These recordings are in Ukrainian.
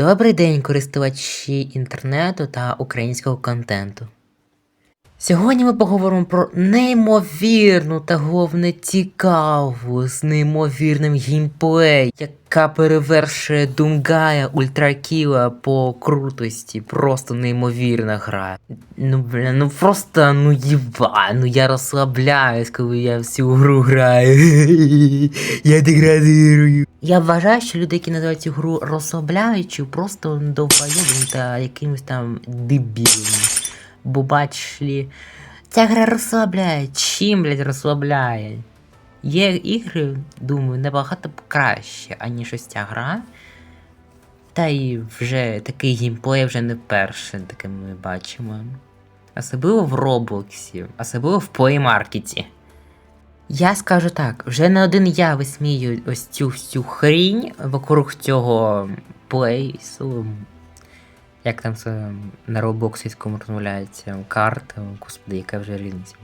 Добрий день, користувачі інтернету та українського контенту. Сьогодні ми поговоримо про неймовірну та головне цікаву з неймовірним геймплей, яка перевершує Думгая Ультракіла по крутості. Просто неймовірна гра. Ну бля, ну просто ну їба, ну я розслабляюсь, коли я всю гру граю. Я деградирую. Я вважаю, що люди, які називають цю гру розслабляючою, просто довбойовими та якимось там дебілами. Бо бачили, ця гра розслабляє. Чим, блядь, розслабляє? Є ігри, думаю, набагато краще, аніж ось ця гра. Та й вже такий геймплей вже не вперше таке ми бачимо. Особливо в Роблоксі, особливо в Play Market. Я скажу так, вже не один я висмію ось цю всю хрінь вокруг цього плейсу. Як там це на роблоксівському розмовляється карта, господи, яка вже різниця.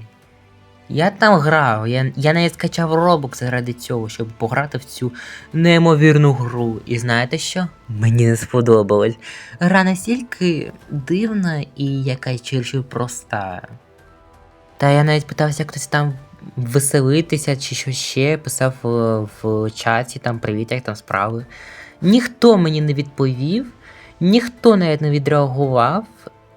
Я там грав, я, я навіть скачав Roblox заради цього, щоб пограти в цю неймовірну гру. І знаєте що? Мені не сподобалось. Гра настільки дивна і якась чересчур проста. Та я навіть питався хтось там веселитися чи що ще, писав е, в чаті там привіт, як там справи. Ніхто мені не відповів, ніхто навіть не відреагував.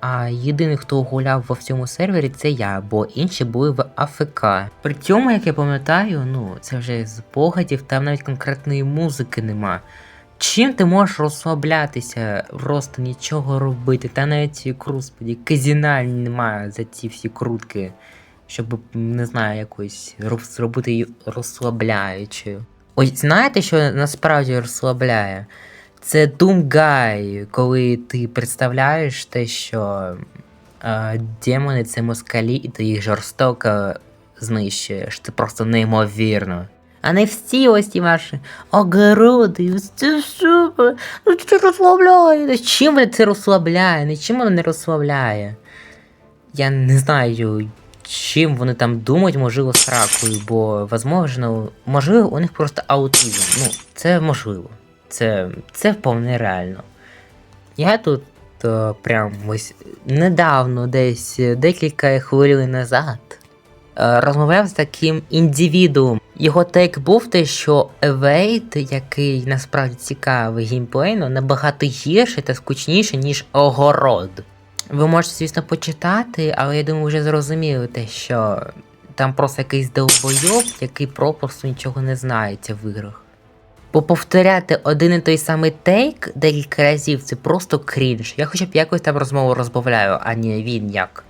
А єдиний, хто гуляв во всьому сервері, це я, бо інші були в АФК. При цьому, як я пам'ятаю, ну це вже з погадів, там навіть конкретної музики нема. Чим ти можеш розслаблятися, просто нічого робити, та навіть господі, казіна немає за ці всі крутки, щоб, не знаю, якось зробити її розслабляючою. Ось знаєте, що насправді розслабляє? Це Doomguy, коли ти представляєш те, що е, демони це москалі, і ти їх жорстоко знищуєш. Це просто неймовірно. А не всі ось ті ваші огороди, це супер, ну це розслабляє. Чим мене це розслабляє? Нічим воно не розслабляє. Я не знаю, чим вони там думають, можливо, сракою, бо, возможно, можливо, у них просто аутизм. Ну, це можливо. Це, це вполне реально. Я тут е, прям ось недавно, десь декілька хвилин назад, е, розмовляв з таким індивідуум. Його тейк був те, що Evade, який насправді цікавий геймплейно, набагато гірший та скучніший, ніж огород. Ви можете, звісно, почитати, але я думаю, вже зрозуміли те, що там просто якийсь довбойоб, який просто нічого не знається в іграх. Бо повторяти один і той самий тейк декілька разів це просто крінж. Я хоча б якось там розмову розбавляю, а не він як.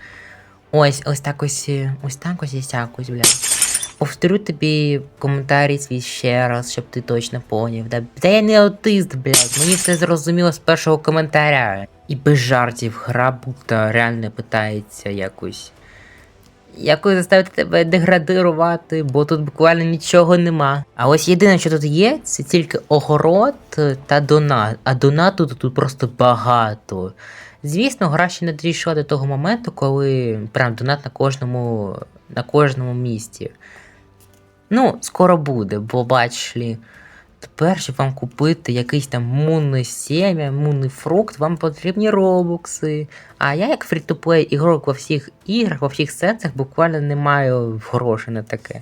Ось, ось так ось, ось так ось і сяк ось, бля. Повторю тобі коментарі свій ще раз, щоб ти точно поняв. Да, Та я не аутист, блядь, мені все зрозуміло з першого коментаря. І без жартів гра будто реально питається якось. Якось заставити тебе деградирувати, бо тут буквально нічого нема. А ось єдине, що тут є, це тільки огород та донат. А донату тут, просто багато. Звісно, гра ще не дійшла до того моменту, коли прям донат на кожному, на кожному місці. Ну, скоро буде, бо бачили. Тепер, щоб вам купити якийсь там мунне сім'я, мунний фрукт, вам потрібні робокси. А я, як фрі-то-плей ігрок во всіх іграх, во всіх сенсах, буквально не маю грошей на таке.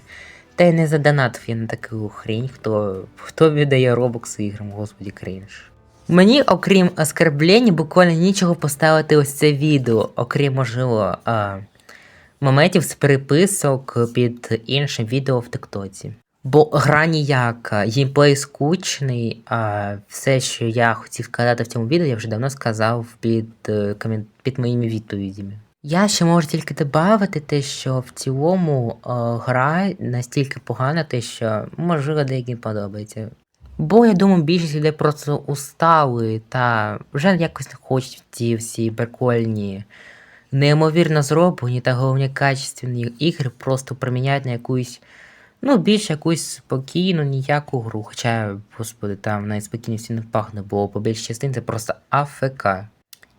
Та й не задонатив я на таку хрінь, хто, хто віддає робокси іграм, господі крінж. Мені, окрім оскорблень, буквально нічого поставити ось це відео, окрім, можливо, а, моментів з переписок під іншим відео в Тиктоці. Бо гра ніяка, геймплей скучний, а все, що я хотів сказати в цьому відео, я вже давно сказав під, е, під моїми відповідями. Я ще можу тільки додати те, що в цілому е, гра настільки погана, те, що можливо деяким подобається. Бо я думаю, більшість людей просто устали та вже якось не хочуть ті всі прикольні, неймовірно зроблені та головні качественні ігри просто приміняють на якусь, ну, більш якусь спокійну, ніяку гру. Хоча, господи, там навіть спокійності не пахне, бо по більшій частині це просто АФК.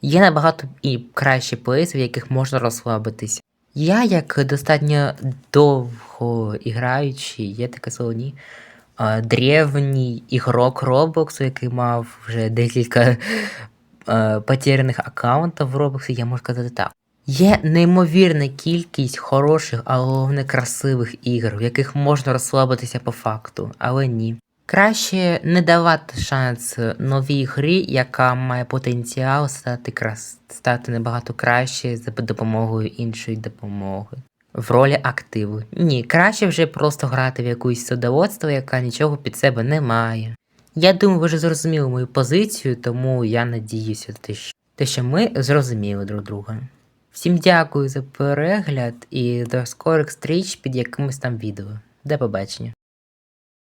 Є набагато і кращі плейси, в яких можна розслабитись. Я, як достатньо довго іграючий, є таке солоні, древній ігрок Роблоксу, який мав вже декілька потеряних аккаунтів в Роблоксі, я можу сказати так. Є неймовірна кількість хороших, а головне красивих ігор, в яких можна розслабитися по факту, але ні. Краще не давати шанс новій грі, яка має потенціал стати, крас... стати набагато краще за допомогою іншої допомоги. В ролі активу. Ні, краще вже просто грати в якусь судоводство, яка нічого під себе не має. Я думаю, ви вже зрозуміли мою позицію, тому я надіюся, те, що- ми зрозуміли друг друга. Всім дякую за перегляд і до скорих стріч під якимось там відео. До побачення.